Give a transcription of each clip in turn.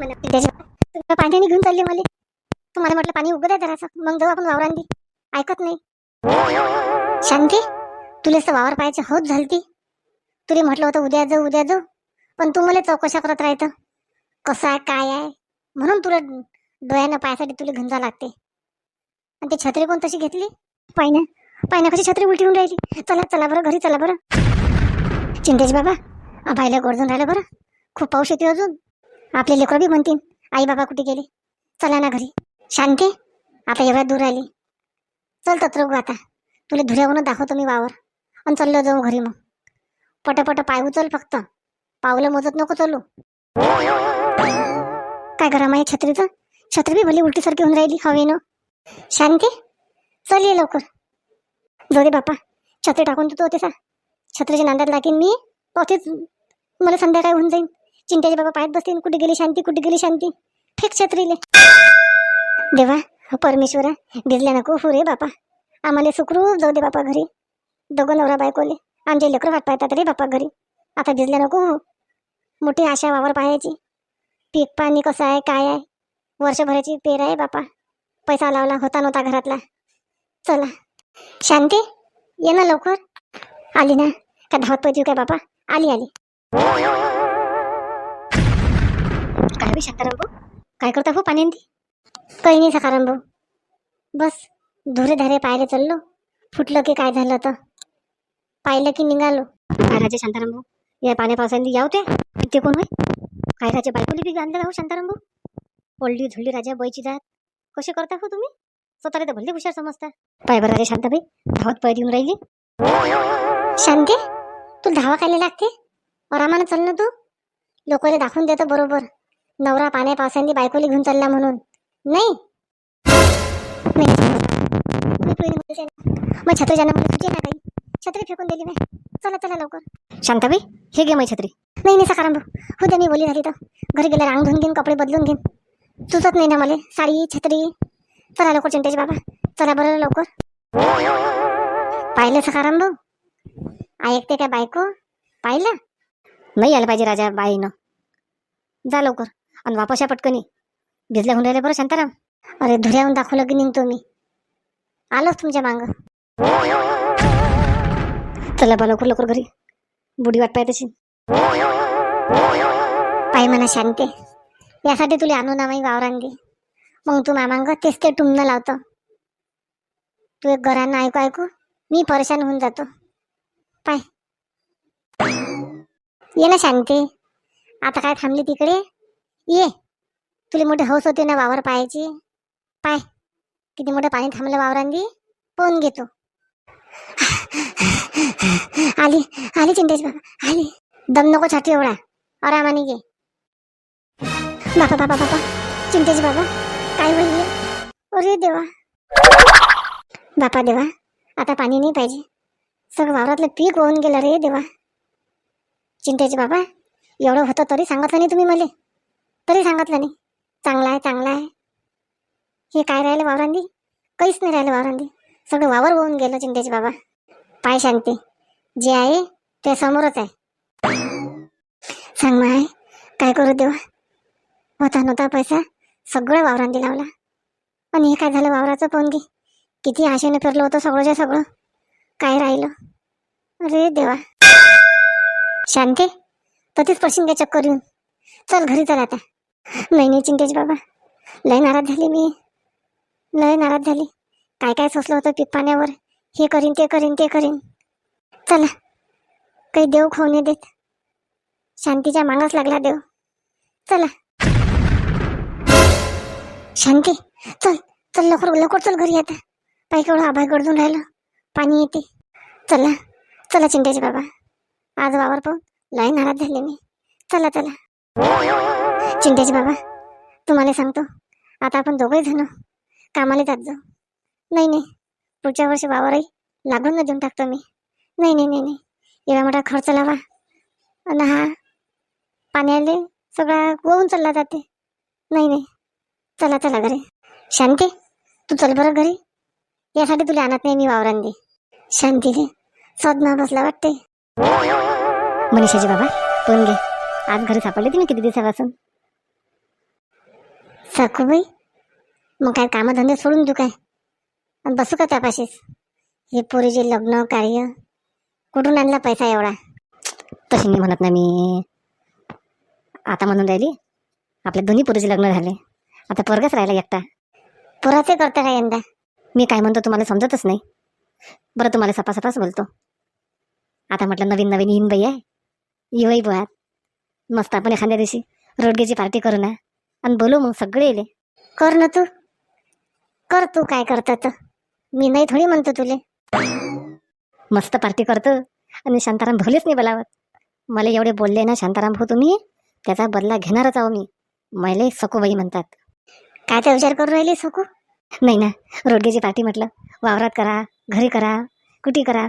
मला. त्याच्या पाण्याने घेऊन चालले मला तुम्हाला म्हटलं पाणी उगत आहे जरासं. मग जाऊ आपण वावरांनी ऐकत नाही. शांती तुला असं वावर पाहायची होत झालती. तुला म्हटलं होतं उद्या जाऊ उद्या जाऊ. पण तू मला चौकशा करत राहतं कसं आहे काय आहे? म्हणून तुला डोळ्यानं पायासाठी तुला घंजा लागते. आणि ती छत्री कोण तशी घेतली? पाहिना पाहिना कशी छत्री उलटी होऊन राहिली. चला चला बरं घरी चला बरं. चिंतेश बाबा बायला गोडजून राहिलं बरं. खूप पाऊस येते अजून. आपले लेकरं बी म्हणतील आई बाबा कुठे गेले? चला ना घरी. शांती आता एवढ्या दूर आली चल तत्र आता. तुला धुऱ्यावरून दाखवतो मी वावर. आणि चाललो जाऊ घरी मग. पटापट पाय उचल फक्त. पावलं मोजत नको चालू. काय करा माझ्या छत्रीचं? छत्री बी भली उलटीसारखी होऊन राहिली हवेनं. शांती चल ये लवकर. जाऊ दे बापा छत्री टाकून देतो होते सा छत्रीच्या नांदात लागेन मी. पावतेच मला संध्याकाळी होऊन जाईन. चिंट्याचे बाबा पायात बसतील कुठे गेली शांती कुठे गेली शांती? फेक छत्रीले. देवा परमेश्वरा भिजल्या नको हो रे बापा. आम्हाला सुखरूप जाऊ दे बापा घरी. दोघं नवरा बायकोले. आमचे लेकरं वाट पाहतात रे बापा घरी. आता भिजल्या नको हो. मोठी आशा वावर पाहायची. पीक पाणी कसं आहे काय आहे? वर्षभराची पेर आहे बापा. पैसा लावला होता नव्हता घरातला. चला. शांती ये ना लवकर. आली ना? का धावत पाहिजे काय बापा? आली आली. काय शांताराम भाऊ? काय करता हो पाणी काही नाही सकाराम भाऊ. बस धुरे धारे पायरे चाललो. फुटलं की काय झालं तर? पाहिलं की निघालो. काय राजे शांताराम भाऊ? या पाण्या पावसाने याव ते? ते कोण होय? काय राजे बायकोली बी आणलं हो शांताराम भाऊ? ओल्डी झुलडी राजा बैची जात. कसे करता हो तुम्ही? स्वतःला तर भले हुशार समजता. पाय बरं राजे शांताबाई धावत पळत येऊन राहिली. शांती तू धावा खायला लागते? आरामानं चाल ना तू. लोकांना दाखवून देतो बरोबर. नवरा पाण्या पावसांनी बायकोली घेऊन चालला म्हणून. नाही. नाही मग छत्री जाणं ना काही. छत्री फेकून दिली नाही चला चला लवकर. शांताबाई हे घे मग छत्री. नाही नाही सकाराम भाऊ. हो द्या मी बोली झाली तर. घरी गेल्या रांग धुवून घेईन कपडे बदलून घेईन. सुचत नाही ना मला. साडी छत्री. चला लवकर चिंटेज बाबा. चला बरं लवकर. पाहिलं सकाराम भाऊ? ऐकते काय बायको? पाहिलं? नाही आलं पाहिजे राजा बाईनं. जा लवकर. आणि वापस या पटकनी. भिजल्या होऊन राहिले बरं शांताराम. अरे धुऱ्याहून दाखवलं की निघतो मी. आलोच तुमच्या मांग. चला बा लवकर लवकर घरी. बुडी वाट पाय तशी पाय म्हणा शांते. यासाठी तुला आणू ना माई वावरांगी मग तू मामांग तेच ते टुमणं लावतं. तू एक घरांना ऐकू ऐकू मी परेशान होऊन जातो. पाय. ये ना शांती. आता काय थांबली तिकडे? ये तुला मोठी हौस होते ना वावर पाहायची? पाय किती मोठं पाणी थांबलं वावरांनी? पोहून घेतो आली आली चिंतेश बाबा आली. दम नको छाती एवढा. आरामाने घे. बापा बापा बापा. चिंतेश बाबा काय होईल अरे देवा. बापा देवा आता पाणी नाही पाहिजे. सगळं वावरातलं पीक होऊन गेलं रे देवा. चिंतेश बाबा एवढं होतं तरी सांगत नाही तुम्ही मला. तरी सांगितलं नाही. चांगला आहे चांगला आहे. हे काय राहिलं वावरांदी काहीच नाही राहिलं वावरांदी सगळं वावर होऊन गेलं चिंतेचे बाबा. पाय शांती. जे आहे ते समोरच आहे. सांग माय काय करू देवा? होता नव्हता पैसा सगळं वावरांदी लावला. आणि हे काय झालं वावराचं पण घे किती आशेने फिरलं होतं सगळंच्या सगळं. काय राहिलं? अरे देवा. शांती? ततीच पडशील काय चक्कर येऊन चल घरी चल आता. नाही नाही चिंतेश बाबा लय नाराज झाली मी. लय नाराज झाली. काय काय सोसलं होतं पीक पाण्यावर हे करीन ते करीन ते करीन. चला काही देव खाऊ देत. शांतीच्या मागास लागला देव. चला. शांती चल चल लवकर लवकर चल घरी आता. पाय केवढं आभाळ गडजून राहिलं. पाणी येते. चला चला चिंतेश बाबा. आज वावर पाहून लय नाराज झाले मी. चला चला. चिंतेचे बाबा तुम्हाला सांगतो आता आपण दोघंही जण कामाला जात जाऊ. नाही नाही पुढच्या वर्षी वावरही लागून न देऊन टाकतो मी. नाही नाही नाही नाही एवढा मोठा खर्च लावा. आणि हा पाण्याले सगळा गोवून चालला जाते. नाही नाही चला चला घरी. शांती तू चल बरं घरी. यासाठी तुला आणत नाही मी वावरांदी शांतीले साधना बसला वाटते मनीषाजी बाबा पण घे. आज घरी सापडले तुम्ही किती दिवसापासून? सखूबाई मग काय कामधंदे सोडून तू काय? आणि बसू का त्यापाशीच? हे पोरीचे लग्न कार्य कुठून आणला पैसा एवढा? तशी नाही म्हणत नाही मी. आता म्हणून राहिली आपल्या दोन्ही पुरीचे लग्न झाले. आता पोरगाच राहिला एकटा. पोराचे करता काय यंदा? मी काय म्हणतो तुम्हाला समजतच नाही. बरं तुम्हाला सपासपाच बोलतो. आता म्हटलं नवीन नवीन येईन बाई आहे. येऊही बुवात मस्त आपण एखाद्या दिवशी रोडगेची पार्टी करू ना. आणि बोलू मग सगळे येले कर ना तू. कर तू काय करता तर. मी नाही थोडी म्हणतो तुले. मस्त पार्टी करतो. आणि शांताराम भलेच नाही बोलावत. मला एवढे बोलले ना शांताराम भाऊ तुम्ही त्याचा बदला घेणारच आहो मी. मैले सकोबाई म्हणतात. काय तर विचार करून राहिली सकू नाही ना. रोडगेची पार्टी म्हटलं वावरात करा घरी करा कुठे करा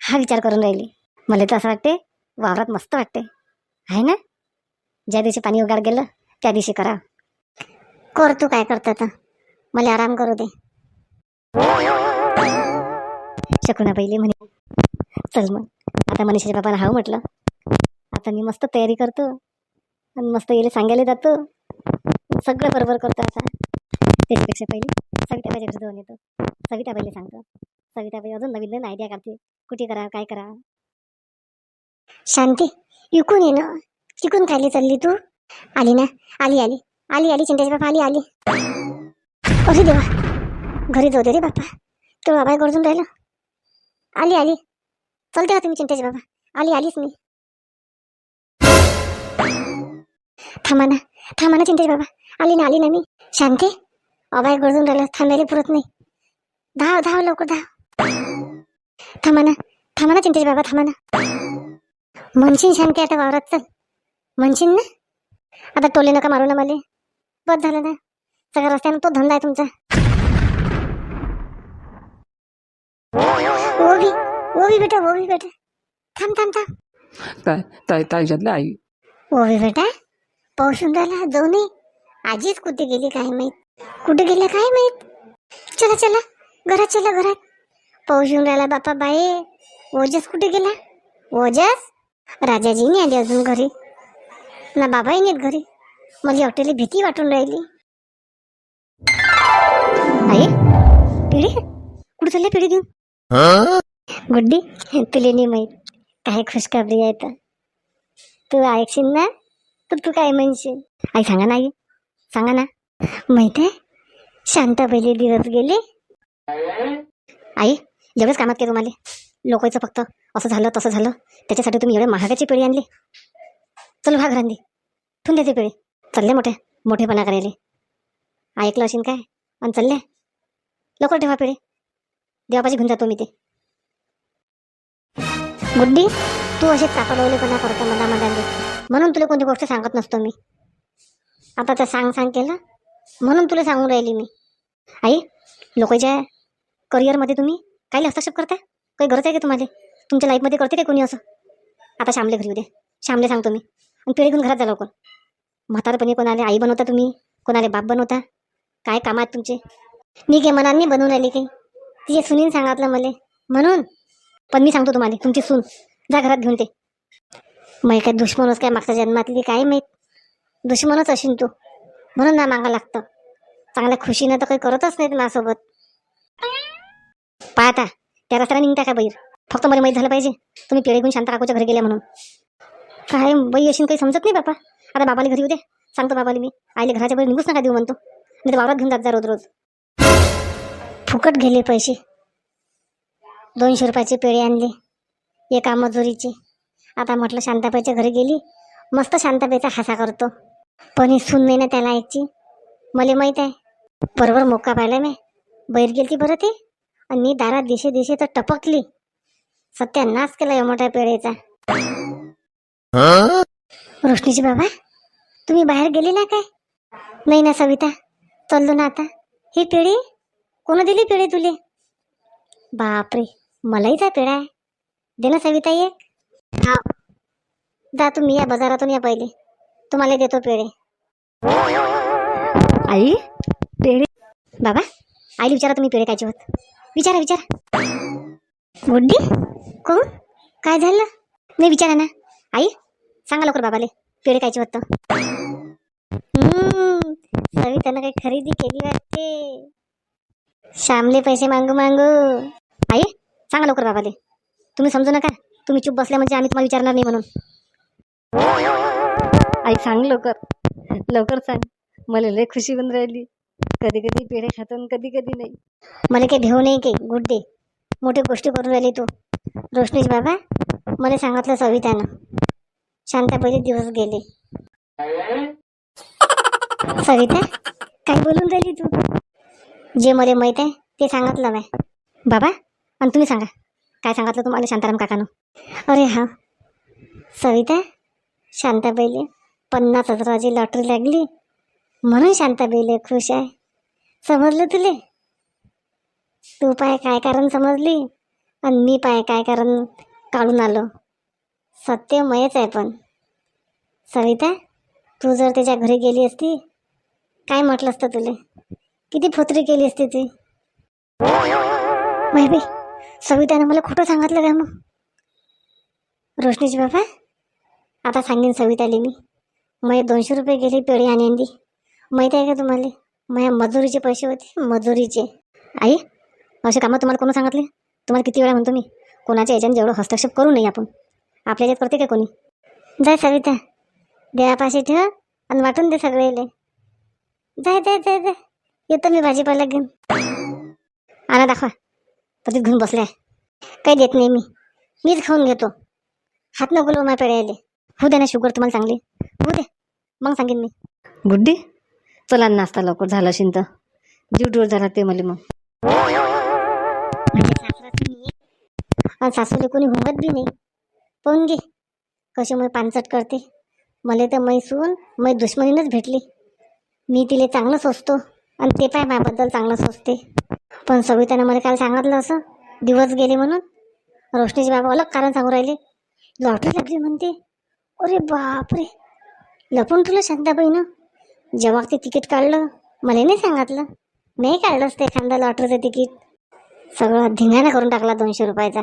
हा विचार करून राहिली. मला तर असं वाटते वावरात मस्त वाटते आहे ना? ज्या दिवशी पाणी उगाड गेलं त्या दिवशी करा. कर तू काय करता आता? मला आराम करू दे. शकुना पहिले म्हणे चल मग. आता मनीषाच्या बाबाला हाव म्हटलं. आता मी मस्त तयारी करतो. आणि मस्त येले सांगायला जातो. सगळं बरोबर करतो आता. त्याच्यापेक्षा पहिले सविताबाईच्या घरी जाऊन येतो. सविताबाईला सांगतो. सविताबाई अजून नवीन नवीन आयडिया काढते. कुठे करा काय करा शांती इकून ये ना. चिकून खाली चालली तू? आली ना? आली आली. आली आली चिंताची बापा आली आली. अरे देवा. घरी जाऊ दे रे बापा. तो बाबा गरजून राहिलं. आली आली. चलते का तुम्ही चिंताची बाबा आली आलीच मी. थांबा ना. थांबा ना चिंताची बाबा आली ना आली ना मी. शांती? अबाय गरजून राहिलं. थांबायला पुरत नाही. धाव धाव लवकर धाव. थांबा ना. थांबा ना चिंताची बाबा थांबा ना. म्हणशील शांती आता वावरात चल. म्हणशीन ना? आता टोले नका मारू ना मला. बस झालं ना. सगळ्या रस्त्यानं तो धंदा आहे तुमचा. ओ भी बेटा भी बेटा. थांब थांब थांब. काय ताई ताईच्यातल्या आई. भी बेटा पाऊसून राहिला जाऊ नये. आजीच कुठे गेली काय माहीत? कुठे गेल्या काय माहीत? चला चला. घरात चला घरात. पाऊस येऊन राहिला बापा बाई. ओजस कुठे गेला? ओजस? राजाजी नाही आली अजून घरी. ना बाबाही नाहीत घरी. मला एकट्याला भीती वाटून राहिली. आई पिढी कुठं चालली पिढी घेऊन गुड्डी तुले नाही माहीत. काय खुशखबरी आहे तर. तू ऐकशील ना? तर तू काय म्हणशील? आई सांगा ना आई. सांगा ना. माहीत आहे? शांताबाईले दिवस गेले. आई एवढंच कामात केलं तुम्हाला लोकांचं फक्त असं झालं तसं झालं. त्याच्यासाठी तुम्ही एवढे महागाची पिढी आणली. चल भाग रांदी ठून देते पिढी. चालले मोठे. मोठेपणा करायले. ऐकलं असेल काय? आणि चालले? लवकर ठेवा पिढी. देवापाशी घेऊन जातो मी ते. गुड्डी तू असे चाकडवलेपणा करतो मला मधांनी. म्हणून तुला कोणती गोष्ट सांगत नसतो मी. आता तर सांग सांग केलं. म्हणून तुला सांगून राहिली मी. आई लोकांच्या करिअरमध्ये तुम्ही काही हस्तक्षेप करता काही गरज आहे का तुम्हाला? तुमच्या लाईफमध्ये करते का कोणी असं? आता श्यामले घरी उद्या श्यामले सांगतो मी. आणि पिढी घेऊन घरात जा लवकर. म्हातारपणी कोणाला आई बनवता तुम्ही. कोणाला बाप बनवता काय काम आहेत तुमचे? मी काय मनाने बनवून राहिली काही. तिचे सुनीन सांगितलं मला. म्हणून? पण मी सांगतो तुम्हाला तुमची सून. जा घरात घेऊन ते. मग काय दुश्मनच काय मागच्या जन्मातली काय माहीत? दुश्मनच असेल तू. म्हणून ना मागा लागतं. चांगल्या खुशीनं तर काही करतच नाहीत माझ्यासोबत. पाहता त्या रस्त्याला निघता का बाईर फक्त मला माहीत झालं पाहिजे. तुम्ही पेढे घेऊन शांत काकूच्या घरी गेल्या म्हणून. काय बाई अशी काही समजत नाही बापा. आता बाबाला घरी उद्या सांगतो बाबाला मी. आईला घराच्या बाहेर निघूच नका देऊ म्हणतो. मी तर वावरात घेऊन जात जा रोज रोज. फुकट गेले पैसे. दोनशे रुपयाचे पेढे आणले. एका मजुरीचे. आता म्हटलं शांताबाईच्या घरी गेली. मस्त शांताबाईचा हासा करतो. पण ही सून नाही ना त्याला ऐकची. मला माहीत आहे. बरोबर मोका पाहिला मी. बैर गेली बरं ते. आणि मी दारात दिशे दिशे तर टपकली. सत्यानाश केला या मोठ्या पेढेचा रोशनीची बाबा तुम्ही बाहेर गेले ना काय? नाही ना सविता चाललो ना आता. ही पेढी? कोण दिली पेढे तुले? बापरे मलाही जा पेढा आहे. दे ना सविता एक. हा. जा तुम्ही या बाजारातून या पहिले. तुम्हाला देतो पेढे. आई पेढे. बाबा आईला विचारा तुम्ही पेढे कायचे होत विचारा विचारा. गुड्डी कोण? काय झालं? नाही विचारा ना. आई सांगा लवकर बाबाले पेढे कायचे होत. हम्म, सवितानं काही खरेदी केली वाटते. श्यामले पैसे मागू मागू. आई सांगा लवकर बाबाले. तुम्ही समजू नका तुम्ही चूप बसल्या म्हणजे आम्ही तुम्हाला विचारणार नाही म्हणून. आई सांग लवकर. लवकर सांग. मला लय खुशी होऊन राहिली. कधी कधी पेढे खातो कधी कधी नाही. मला काही भेऊ नाही काही गुड डे मोठी गोष्टी करून राहिली तू. रोशनीश बाबा मला सांगितलं सवितानं. शांता दिवस गेले. सविता काय बोलून राहिली तू? जे मला माहीत आहे ते सांगितलं मी बाबा आणि तुम्ही सांगा काय सांगितलं तुम्हाला शांताराम काकानं? अरे हा. सविता शांताबाईले पन्नास हजाराची लॉटरी लागली. म्हणून शांताबाईले खुश आहे. समजलं तुले? तू पाय काय कारण समजली आणि मी पाय काय कारण काढून आलो. सत्य मयच आहे पण. सविता तू जर त्याच्या घरी गेली असती काय म्हटलं असतं तुले? किती फोत्री केली असती ती? बाई सवितानं मला खोटं सांगितलं का मग? रोशनीचे बाबा आता सांगेन सविताले मी. मग दोनशे रुपये गेले पेढी आणली माहीत आहे का तुम्हाला? माझ्या मजुरीचे पैसे होते मजुरीचे. आई असे कामं तुम्हाला कोण सांगितले? तुम्हाला किती वेळा म्हणतो मी कोणाच्या याच्यानं जेवढं हस्तक्षेप करू नये आपण. आपल्या याच्यात करते का कोणी? जाय सविता देवापाशी ठेव आणि वाटून दे सगळेले. जाय जाय जाय जाय. येतो मी भाजीपाला घेऊन. आणा दाखवा. पतीत घेऊन बसले काही देत नाही मी. मीच खाऊन घेतो. हात नको लो माझ्या पेढ्याले होऊ दे ना शुगर तुम्हाला चांगली. होऊ दे. मग सांगेन मी. बुड्डी चला नाश्ता लवकर. झाला असेल तर. जीव झाला ते मला मग. आणि सासूले कोणी हुंगत बी नाही. पाहून घे. कशी मग पानचट करते? मला तर मैसून मै दुश्मनीनंच भेटली. मी तिले चांगलं सोचतो आणि ते पाय माझ्याबद्दल चांगलं सोचते पण सवितानं मला काल सांगितलं असं दिवस गेले म्हणून. रोशनीचे बाबा अलग कारण सांगू राहिले. लॉटरी लागली म्हणते. अरे बापरे. लपून तुला शांताबाईनं. जेव्हा ते तिकीट काढलं मला नाही सांगितलं. नाही काढलंच ते एखादा लॉटरीचं तिकीट. सगळं धिंगाणा करून टाकला दोनशे रुपयाचा.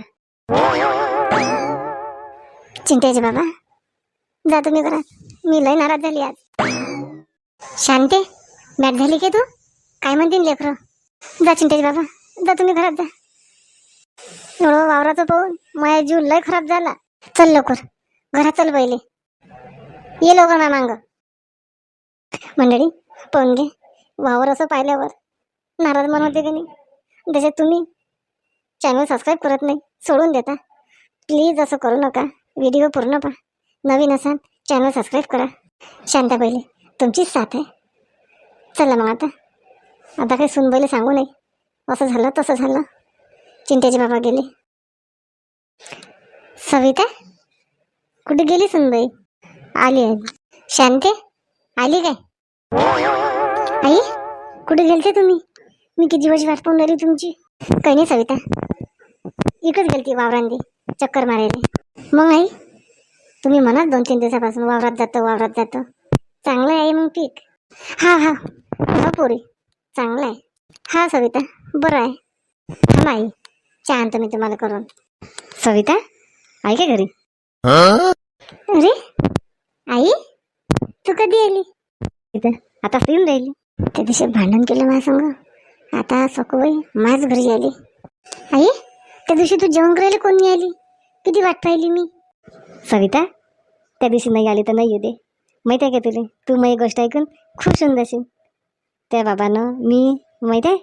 चिंतायचे बाबा. जा तुम्ही घरात मी लय नाराज झाली आज. शांते बॅट झाली की तू? काय म्हणते लेकर? जा चिंतायचे बाबा. जा तुम्ही घरात जा. एवढं वावराचं पाहून माझा जीव लय खराब झाला. चल लवकर. घरात चल पहिले ये लवकर ना मांग. मंडळी पाहून घे. वावर असं पाहिल्यावर नाराज मन होते की नाही? त्याच्यात तुम्ही चॅनल सबस्क्राईब करत नाही सोडून देता. प्लीज असं करू नका. व्हिडिओ पूर्ण पहा. नवीन असाल चॅनल सबस्क्राईब करा. शांता पहिले तुमचीच साथ आहे. चला मग आता. आता काही सुनबाईला सांगू नाही. असं झालं तसं झालं. चिंतेचे बाबा गेले. सविता? कुठे गेली सुनबाई? आली आहे. शांते? आली काय? आई कुठे गेलते तुम्ही? मी किती दिवस वाट पाहून राहिली तुमची. काही नाही सविता. इकडेच गेलती वावरांदी चक्कर मारायला. मग आई तुम्ही म्हणा दोन तीन दिवसापासून वावरात जातो वावरात जातो. चांगलं आहे मग पीक हा हा. हा पोरी चांगलं आहे. हा सविता बरं आहे. हा आई चहा आणतो मी तुम्हाला करून. सविता आई का घरी? अरे आई तू कधी आली? इथं आता येऊन राहिली. त्या दिवशी भांडण केलं माझ्या संग. आता सकोबाई माझ घरी आली. आई त्या दिवशी तू जेवण करायला कोणी आली? किती वाट पाहिली मी? सविता त्या दिवशी नाही आली तर नाही येऊ दे. माहिती आहे का तुला? तू माझी गोष्ट ऐकून खुश होऊन जाशील त्या बाबानं मी माहीत आहे?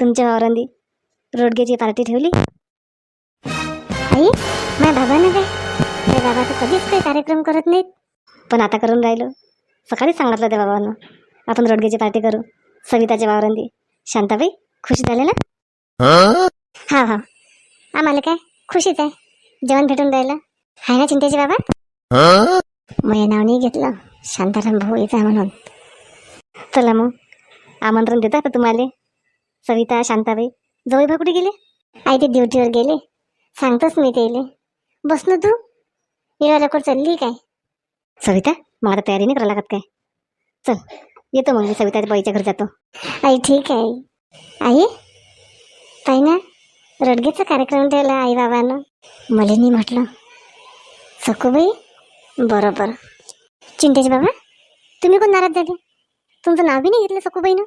तुमच्या वावरांदी रोडगेची पार्टी ठेवली? आई माझ्या बाबानं काय? त्या बाबा तर कधीच काही कार्यक्रम करत नाहीत. पण आता करून राहिलो. सकाळीच सांगितलं त्या बाबानं आपण रोडगेची पार्टी करू. सविताच्या वावरांदी शांताबाई खुश झाले ना? हा हा. आम्हाला काय? खुशीच आहे. जेवण भेटून राहिलं. आहे ना चिंतेचे बाबा? मग नाव नाही घेतलं. शांताराम भाऊ येत आहे म्हणून. चला मग. आमंत्रण देतात का तुम्हाला? सविता शांताबाई? जवळ भाऊ कुठे गेले? आई ते ड्युटीवर गेले. सांगतोच मी त्याला. बस ना तू. एवढ्या लवकर चालली काय? सविता मग आता तयारी नाही करावं लागत काय? चल येतो मग मी सविता बाईच्या घरी जातो. आई ठीक आहे. आई आई? ताई ना? रडगेचा कार्यक्रम ठेवला आई बाबानं. मला नाही म्हटलं सखूबाई बरोबर. चिंतेचे बाबा तुम्ही कोण नाराज झाले? तुमचं नाव बी नाही घेतलं सखूबाईनं.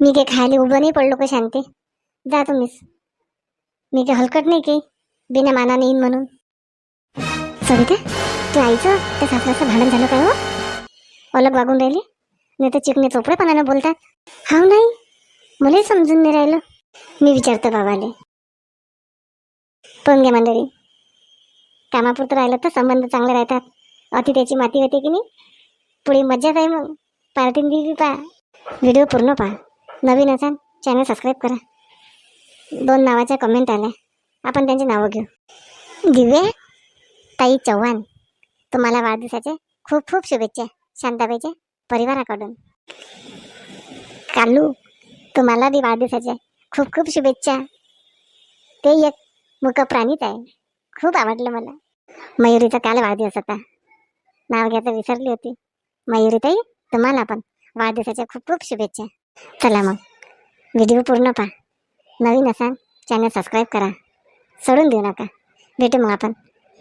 मी काही खायला उभं नाही पडलो का शांती? जा तुम्हीच. मी काही हलकट नाही काही बिना मानाने येईन म्हणून. सविता तू आईचं त्या सासऱ्याचं भांडण झालं काय हो? अलग वागून राहिले? नाही तर चिकने चोपडेपणानं बोलतात. हा नाही. मलाही समजून नाही राहिलं. मी विचारतो बाबाले. पण घ्या मंडळी कामापुरतं राहिलं तर संबंध चांगले राहतात. अति त्याची माती होते की नाही? पुढे मज्जाच आहे मग. पार्टीन दिली पहा व्हिडिओ पूर्ण पहा. नवीन असाल चॅनल सबस्क्राईब करा. दोन नावाच्या कमेंट आल्या. आपण त्यांची नावं घेऊ. दिव्या ताई चव्हाण. तुम्हाला वाढदिवसाचे खूप खूप शुभेच्छा. शांताबाईच्या परिवाराकडून. कालू तुम्हाला बी वाढदिवसाचे खूप खूप शुभेच्छा. ते एक मुक प्राणीच आहे. खूप आवडलं मला. मयुरीचा काल वाढदिवस होता. नाव घ्यायचं विसरली होती. मयुरीताई तुम्हाला पण वाढदिवसाच्या खूप खूप शुभेच्छा. चला मग. व्हिडिओ पूर्ण पहा. नवीन असाल चॅनल सबस्क्राईब करा. सोडून देऊ नका. भेटू मग आपण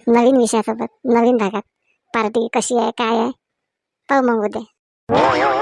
नवीन विषयासोबत नवीन भागात. पार्टी कशी आहे काय आहे? पाहू मग उद्या.